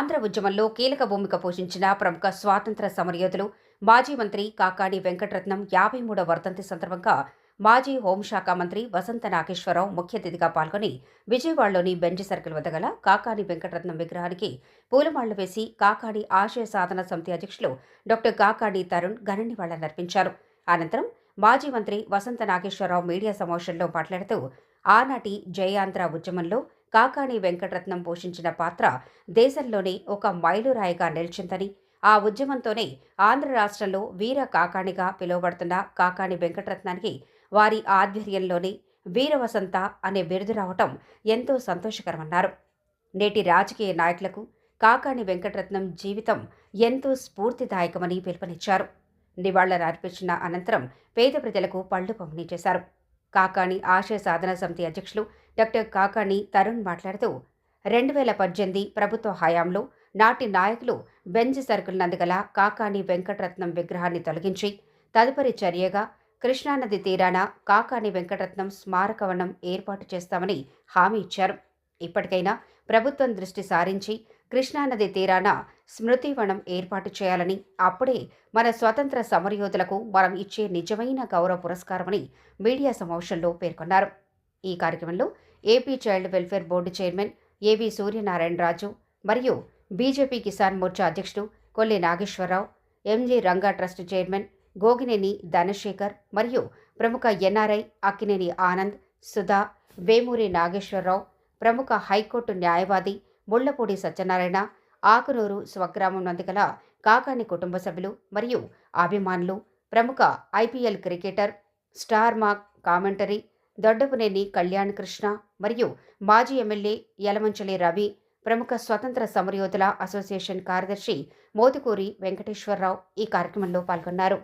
ఆంధ్ర ఉద్యమంలో కీలక భూమిక పోషించిన ప్రముఖ స్వాతంత్ర సమరయోధులు మాజీ మంత్రి కాకాడి వెంకటరత్నం యాభై మూడవ వర్ధంతి సందర్భంగా మాజీ హోంశాఖ మంత్రి వసంత నాగేశ్వరరావు ముఖ్య అతిథిగా పాల్గొని విజయవాడలోని బెంజ్ సర్కిల్ వద్ద గల కాకాడి వెంకటరత్నం విగ్రహానికి పూలమాళ్ళు వేసి కాకాడి ఆశయ సాధన సమితి అధ్యక్షులు డాక్టర్ కాకాడి తరుణ్ ఘన నివాళులర్పించారు అనంతరం మాజీ మంత్రి వసంత నాగేశ్వరరావు మీడియా సమావేశంలో మాట్లాడుతూ ఆనాటి జయాంధ్ర ఉద్యమంలో కాకాణి వెంకటరత్నం పోషించిన పాత్ర దేశంలోనే ఒక మైలురాయిగా నిలిచిందని ఆ ఉద్యమంతోనే ఆంధ్ర రాష్ట్రంలో వీర కాకాణిగా పిలువబడుతున్న కాకాణి వెంకటరత్నానికి వారి ఆధ్వర్యంలోనే వీరవసంత అనే బిరుదు రావటం ఎంతో సంతోషకరమన్నారు. నేటి రాజకీయ నాయకులకు కాకాణి వెంకటరత్నం జీవితం ఎంతో స్ఫూర్తిదాయకమని పిలుపునిచ్చారు. నివాళులర్పించిన అనంతరం పేద ప్రజలకు పళ్ళు పంపిణీ చేశారు. కాకాణి ఆశయ సాధన సమితి అధ్యక్షులు డాక్టర్ కాకాణి తరుణ్ మాట్లాడుతూ రెండు వేల పద్దెనిమిది ప్రభుత్వ హయాంలో నాటి నాయకులు బెంజ్ సర్కిల్ నందుగల కాకాణి వెంకటరత్నం విగ్రహాన్ని తొలగించి తదుపరి చర్యగా కృష్ణానది తీరాన కాకాణి వెంకటరత్నం స్మారకవనం ఏర్పాటు చేస్తామని హామీ ఇచ్చారు. ఇప్పటికైనా ప్రభుత్వం దృష్టి సారించి కృష్ణానది తీరాన స్మృతివనం ఏర్పాటు చేయాలని అప్పుడే మన స్వతంత్ర సమరయోధులకు మనం ఇచ్చే నిజమైన గౌరవ పురస్కారమని మీడియా సమావేశంలో పేర్కొన్నారు. ఈ కార్యక్రమంలో AP child welfare board chairman AV Suryanarayanaraju మరియు బీజేపీ కిసాన్ మోర్చా అధ్యక్షుడు Kolli Nageswara Rao MG Ranga trust chairman Gogineni Dhanasekhar మరియు ప్రముఖ ఎన్ఆర్ఐ అక్కినేని ఆనంద్ సుధా వేమూరి నాగేశ్వరరావు ప్రముఖ హైకోర్టు న్యాయవాది ముళ్ళపూడి సత్యనారాయణ ఆకునూరు స్వగ్రామం నందుగల కాకాని కుటుంబ సభ్యులు మరియు అభిమానులు ప్రముఖ IPL cricketer star mark commentary Doddapuneni Kalyan Krishna మరియు మాజీ ఎమ్మెల్యే యలమంచలి రవి ప్రముఖ స్వతంత్ర సమరయోధుల అసోసియేషన్ కార్యదర్శి మోతుకూరి వెంకటేశ్వరరావు ఈ కార్యక్రమంలో పాల్గొన్నారు.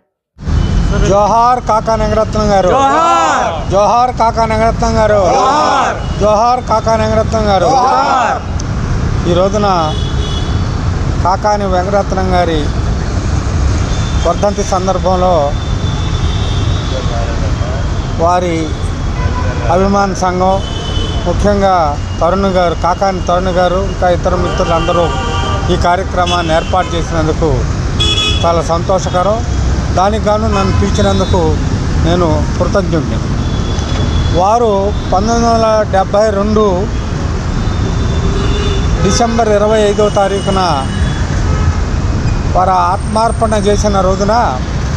జోహార్ కాకా నంగరత్నం గారు. జోహార్! జోహార్ కాకా నంగరత్నం గారు. జోహార్! జోహార్ కాకా నంగరత్నం గారు. జోహార్! ఈ రోజున కాకాని వెంకటరత్నం గారి వర్ధంతి సందర్భంలో వారి అభిమాన సంఘం ముఖ్యంగా తరుణ్ గారు కాకాని తరుణ్ గారు ఇంకా ఇతర మిత్రులందరూ ఈ కార్యక్రమాన్ని ఏర్పాటు చేసినందుకు చాలా సంతోషకరం. దానికి గాను నన్ను పిలిచినందుకు నేను కృతజ్ఞుడిని వారు పంతొమ్మిది వందల డెబ్భై రెండు డిసెంబర్ ఇరవై ఐదో తారీఖున వారు ఆత్మార్పణ చేసిన రోజున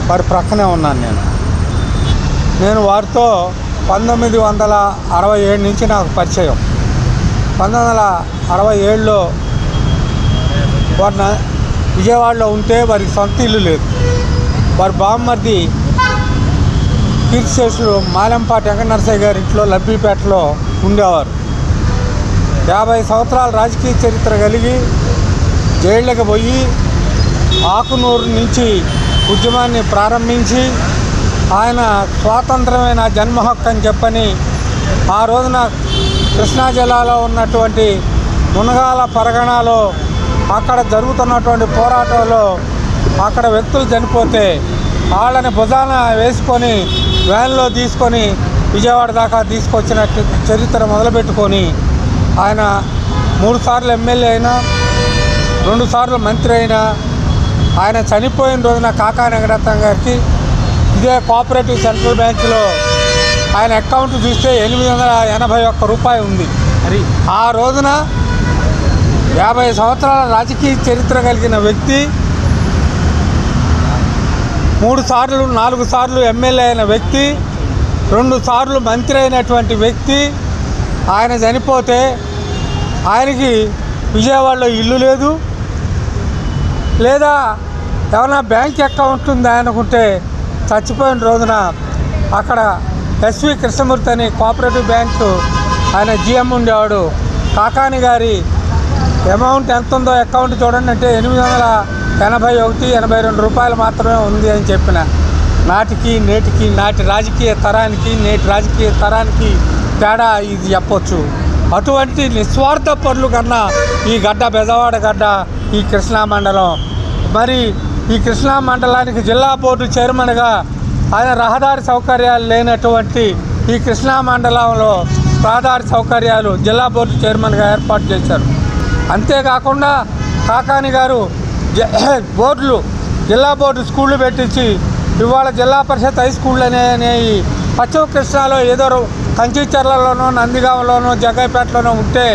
వారి ప్రక్కనే ఉన్నాను నేను. నేను వారితో పంతొమ్మిది వందల అరవై ఏడు నుంచి నాకు పరిచయం. పంతొమ్మిది వందల అరవై ఏడులో వారి విజయవాడలో ఉంటే వారికి సొంత ఇల్లు లేదు. వారి బామ్మర్ది కీర్తిశేషులు మాలెంపాటి వెంకటనరసయ్య గారి ఇంట్లో లబ్బిపేటలో ఉండేవారు. యాభై సంవత్సరాల రాజకీయ చరిత్ర కలిగి జైళ్ళకి పోయి ఆకునూరు నుంచి ఉద్యమాన్ని ప్రారంభించి ఆయన స్వాతంత్రమైన జన్మ హక్కు అని చెప్పని ఆ రోజున కృష్ణా జిల్లాలో ఉన్నటువంటి మునగాల పరగణాలో అక్కడ జరుగుతున్నటువంటి పోరాటంలో అక్కడ వ్యక్తులు చనిపోతే వాళ్ళని భుజాన వేసుకొని వ్యాన్లో తీసుకొని విజయవాడ దాకా తీసుకొచ్చిన చరిత్ర మొదలుపెట్టుకొని ఆయన మూడు సార్లు ఎమ్మెల్యే అయినా రెండు సార్లు మంత్రి అయినా ఆయన చనిపోయిన రోజున కాకా వెంకటరత్నం గారికి ఇదే కోఆపరేటివ్ సెంట్రల్ బ్యాంకులో ఆయన అకౌంట్ చూస్తే ఎనిమిది వందల ఎనభై ఒక్క రూపాయి ఉంది. మరి? ఆ రోజున యాభై సంవత్సరాల రాజకీయ చరిత్ర కలిగిన వ్యక్తి మూడు సార్లు నాలుగు సార్లు ఎమ్మెల్యే అయిన వ్యక్తి రెండు సార్లు మంత్రి అయినటువంటి వ్యక్తి ఆయన చనిపోతే ఆయనకి విజయవాడలో ఇల్లు లేదు. లేదా ఏమైనా బ్యాంక్ అకౌంట్ ఉందా అనుకుంటే చచ్చిపోయిన రోజున అక్కడ ఎస్వి కృష్ణమూర్తి అని కోఆపరేటివ్ బ్యాంకు ఆయన జిఎం ఉండేవాడు. కాకాని గారి అమౌంట్ ఎంత ఉందో అకౌంట్ చూడండి అంటే ఎనిమిది వందల ఎనభై ఒకటి ఎనభై రెండు రూపాయలు మాత్రమే ఉంది అని చెప్పిన. నాటికి నేటికి నాటి రాజకీయ తరానికి నేటి రాజకీయ తరానికి తేడా ఇది చెప్పొచ్చు. అటువంటి నిస్వార్థ పనులు కన్నా ఈ గడ్డ బెజవాడ గడ్డ ఈ కృష్ణా మండలం. మరి ఈ కృష్ణా మండలానికి జిల్లా బోర్డు చైర్మన్గా ఆయన రహదారి సౌకర్యాలు లేనటువంటి ఈ కృష్ణా మండలంలో రహదారి సౌకర్యాలు జిల్లా బోర్డు చైర్మన్గా ఏర్పాటు చేశారు. అంతేకాకుండా కాకాని గారు జ- బోర్డులు జిల్లా బోర్డు స్కూళ్ళు పెట్టించి ఇవాళ జిల్లా పరిషత్ హై స్కూళ్ళు అనే అనేవి పశ్చిమ కృష్ణాలో ఏదో కంచిచర్లలోనో నందిగామలోనో జగ్గైపేటలోనో ఉంటే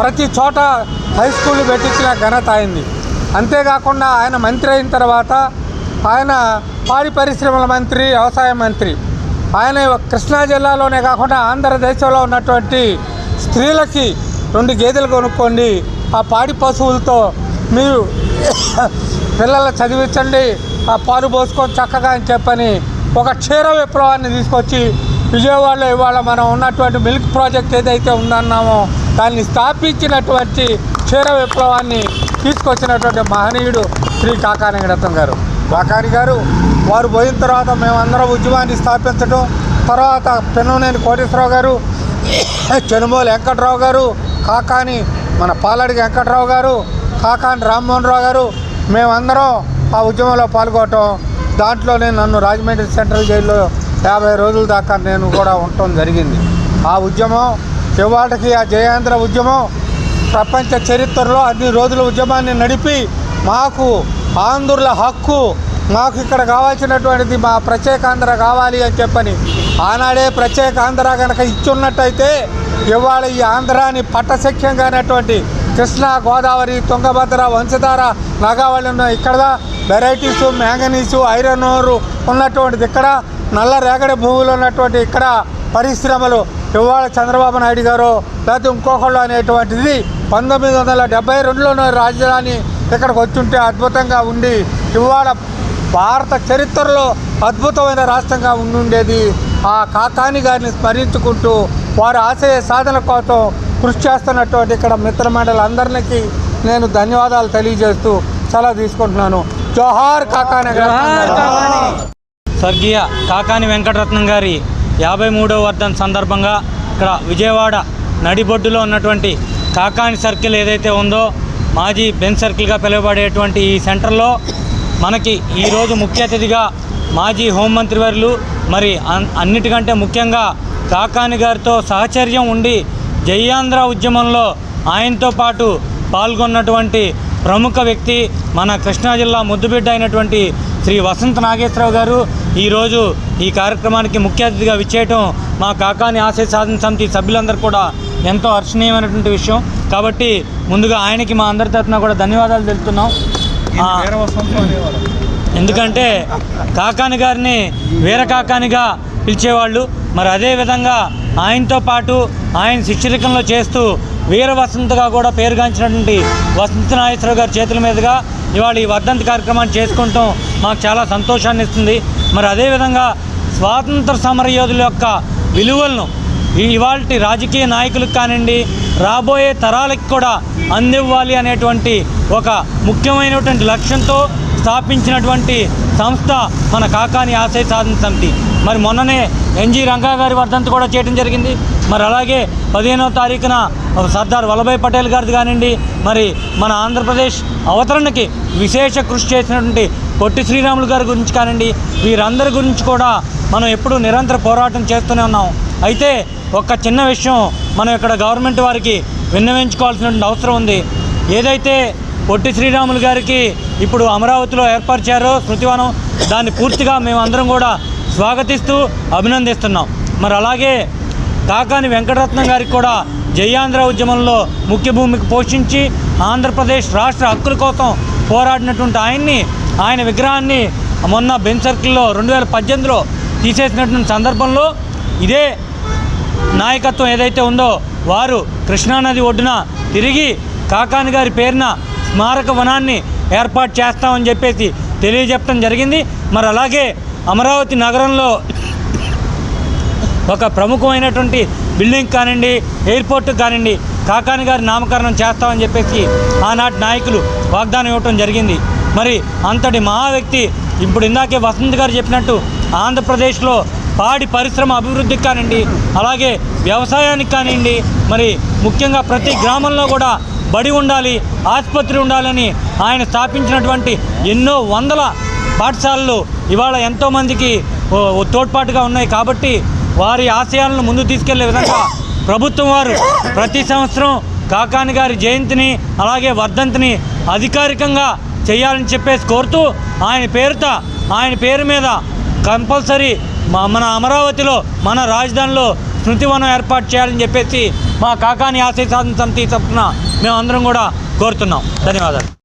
ప్రతి చోట హై స్కూల్ పెట్టించిన ఘనత అయింది అంతేకాకుండా ఆయన మంత్రి అయిన తర్వాత ఆయన పాడి పరిశ్రమల మంత్రి వ్యవసాయ మంత్రి. ఆయన కృష్ణా జిల్లాలోనే కాకుండా ఆంధ్రదేశంలో ఉన్నటువంటి స్త్రీలకి రెండు గేదెలు కొనుక్కోండి. ఆ పాడి పశువులతో మీరు పిల్లలు చదివించండి. ఆ పాలు పోసుకొని చక్కగా అని చెప్పని ఒక క్షీర విప్లవాన్ని తీసుకొచ్చి విజయవాడలో ఇవాళ మనం ఉన్నటువంటి మిల్క్ ప్రాజెక్ట్ ఏదైతే ఉందన్నామో దాన్ని స్థాపించినటువంటి క్షీర విప్లవాన్ని తీసుకొచ్చినటువంటి మహనీయుడు శ్రీ కాకాని గణతం గారు. కాకాని గారు వారు పోయిన తర్వాత మేమందరం ఉద్యమాన్ని స్థాపించడం తర్వాత పెనునేని కోటేశ్వరరావు గారు చెనుమోలు వెంకట్రావు గారు కాకాని మన పాలడి వెంకట్రావు గారు కాకాని రామ్మోహన్ రావు గారు మేమందరం ఆ ఉద్యమంలో పాల్గొనటం దాంట్లోనే నన్ను రాజమండ్రి సెంట్రల్ జైల్లో యాభై రోజుల దాకా నేను కూడా ఉండటం జరిగింది. ఆ ఉద్యమం ఇవాళకి ఆ జయాంధ్ర ఉద్యమం ప్రపంచ చరిత్రలో అన్ని రోజుల ఉద్యమాన్ని నడిపి మాకు ఆంధ్రుల హక్కు మాకు ఇక్కడ కావాల్సినటువంటిది మా ప్రత్యేకాంధ్ర కావాలి అని చెప్పని ఆనాడే ప్రత్యేకాంధ్ర కనుక ఇచ్చున్నట్టయితే ఇవాళ ఈ ఆంధ్రాని పట్టశక్యంగానటువంటి కృష్ణా గోదావరి తుంగభద్ర వంశధార నాగావళి ఉన్న ఇక్కడ వెరైటీసు మ్యాంగనీసు ఐరన్ ఓరు ఉన్నటువంటిది ఇక్కడ నల్ల రేగడి భూములు ఉన్నటువంటి ఇక్కడ పరిశ్రమలు ఇవాళ చంద్రబాబు నాయుడు గారు లేకపోతే ఇంకొకళ్ళు అనేటువంటిది పంతొమ్మిది వందల డెబ్బై రెండులోనే రాజధాని ఇక్కడికి వచ్చుంటే అద్భుతంగా ఉండి ఇవాళ భారత చరిత్రలో అద్భుతమైన రాష్ట్రంగా ఉండుండేది. ఆ కాకాని గారిని స్మరించుకుంటూ వారి ఆశయ సాధన కోసం కృషి చేస్తున్నటువంటి ఇక్కడ మిత్రమండలందరికీ నేను ధన్యవాదాలు తెలియజేస్తూ సెలవు తీసుకుంటున్నాను. జోహార్ కాకాని. స్వర్గీయ కాకాని వెంకటరత్నం గారి యాభై మూడవ వర్ధన్ సందర్భంగా ఇక్కడ విజయవాడ నడిబొడ్డులో ఉన్నటువంటి కాకాని సర్కిల్ ఏదైతే ఉందో మాజీ బెన్ సర్కిల్గా పిలువబడేటువంటి ఈ సెంటర్లో మనకి ఈరోజు ముఖ్య అతిథిగా మాజీ హోంమంత్రి వర్యులు మరి అన్- అన్నిటికంటే ముఖ్యంగా కాకాని గారితో సహచర్యం ఉండి జయాంధ్ర ఉద్యమంలో ఆయనతో పాటు పాల్గొన్నటువంటి ప్రముఖ వ్యక్తి మన కృష్ణా జిల్లా ముద్దుబిడ్డ అయినటువంటి శ్రీ వసంత నాగేశ్వరరావు గారు ఈరోజు ఈ కార్యక్రమానికి ముఖ్య అతిథిగా విచ్చేయటం మా కాకాని ఆశయ సాధన సమితి సభ్యులందరూ కూడా ఎంతో హర్షణీయమైనటువంటి విషయం. కాబట్టి ముందుగా ఆయనకి మా అందరి తరఫున కూడా ధన్యవాదాలు తెలుపుతున్నాం. ఎందుకంటే కాకాని గారిని వీర కాకానిగా పిలిచేవాళ్ళు. మరి అదే విధంగా ఆయనతో పాటు ఆయన శిష్యరికంలో చేస్తూ వీర వసంతగా కూడా పేరుగాంచినటువంటి వసంత నాగేశ్వరరావు గారి చేతుల మీదుగా ఇవాళ ఈ వర్ధంతి కార్యక్రమాన్ని చేసుకుంటాం మాకు చాలా సంతోషాన్ని ఇస్తుంది. మరి అదేవిధంగా స్వాతంత్ర సమరయోధుల యొక్క విలువలను ఇవాళ రాజకీయ నాయకులకు కానివ్వండి రాబోయే తరాలకు కూడా అందివ్వాలి అనేటువంటి ఒక ముఖ్యమైనటువంటి లక్ష్యంతో స్థాపించినటువంటి సంస్థ మన కాకాని ఆశయ సాధన సమితి. మరి మొన్ననే ఎన్జి రంగా గారి వర్ధంతి కూడా చేయడం జరిగింది. మరి అలాగే పదిహేనవ తారీఖున సర్దార్ వల్లభాయ్ పటేల్ గారిది కానివ్వండి మరి మన ఆంధ్రప్రదేశ్ అవతరణకి విశేష కృషి చేసినటువంటి పొట్టి శ్రీరాములు గారి గురించి కానివ్వండి వీరందరి గురించి కూడా మనం ఎప్పుడూ నిరంతర పోరాటం చేస్తూనే ఉన్నాం. అయితే ఒక చిన్న విషయం మనం ఇక్కడ గవర్నమెంట్ వారికి విన్నవించుకోవాల్సినటువంటి అవసరం ఉంది. ఏదైతే పొట్టి శ్రీరాములు గారికి ఇప్పుడు అమరావతిలో ఏర్పరిచారో శృతివనం దాన్ని పూర్తిగా మేమందరం కూడా స్వాగతిస్తూ అభినందిస్తున్నాం. మరి అలాగే కాకాని వెంకటరత్నం గారికి కూడా జయాంధ్ర ఉద్యమంలో ముఖ్య భూమికి పోషించి ఆంధ్రప్రదేశ్ రాష్ట్ర హక్కుల కోసం పోరాడినటువంటి ఆయన్ని ఆయన విగ్రహాన్ని మొన్న బెన్ సర్కిల్లో రెండు వేల పద్దెనిమిదిలో తీసేసినటువంటి సందర్భంలో ఇదే నాయకత్వం ఏదైతే ఉందో వారు కృష్ణానది ఒడ్డున తిరిగి కాకాని గారి పేరున స్మారక వనాన్ని ఏర్పాటు చేస్తామని చెప్పేసి తెలియజెప్పడం జరిగింది. మరి అలాగే అమరావతి నగరంలో ఒక ప్రముఖమైనటువంటి బిల్డింగ్ కానివ్వండి ఎయిర్పోర్ట్ కానివ్వండి కాకాని గారి నామకరణం చేస్తామని చెప్పేసి ఆనాటి నాయకులు వాగ్దానం ఇవ్వటం జరిగింది. మరి అంతటి మహా వ్యక్తి ఇప్పుడు ఇందాకే వసంత్ గారు చెప్పినట్టు ఆంధ్రప్రదేశ్లో పాడి పరిశ్రమ అభివృద్ధికి కానివ్వండి అలాగే వ్యవసాయానికి కానివ్వండి మరి ముఖ్యంగా ప్రతి గ్రామంలో కూడా బడి ఉండాలి ఆసుపత్రి ఉండాలని ఆయన స్థాపించినటువంటి ఎన్నో వందల పాఠశాలలు ఇవాళ ఎంతోమందికి తోడ్పాటుగా ఉన్నాయి కాబట్టి వారి ఆశయాలను ముందుకు తీసుకెళ్ళే విధంగా ప్రభుత్వం వారు ప్రతి సంవత్సరం కాకాని గారి జయంతిని అలాగే వర్ధంతిని అధికారికంగా చేయాలని చెప్పేసి కోరుతూ ఆయన పేరుతో ఆయన పేరు మీద కంపల్సరీ మన అమరావతిలో మన రాజధానిలో స్మృతివనం ఏర్పాటు చేయాలని చెప్పేసి మా కాకాని ఆశయ సాధన సమితి తరఫున మేమందరం కూడా కోరుతున్నాం. ధన్యవాదాలు.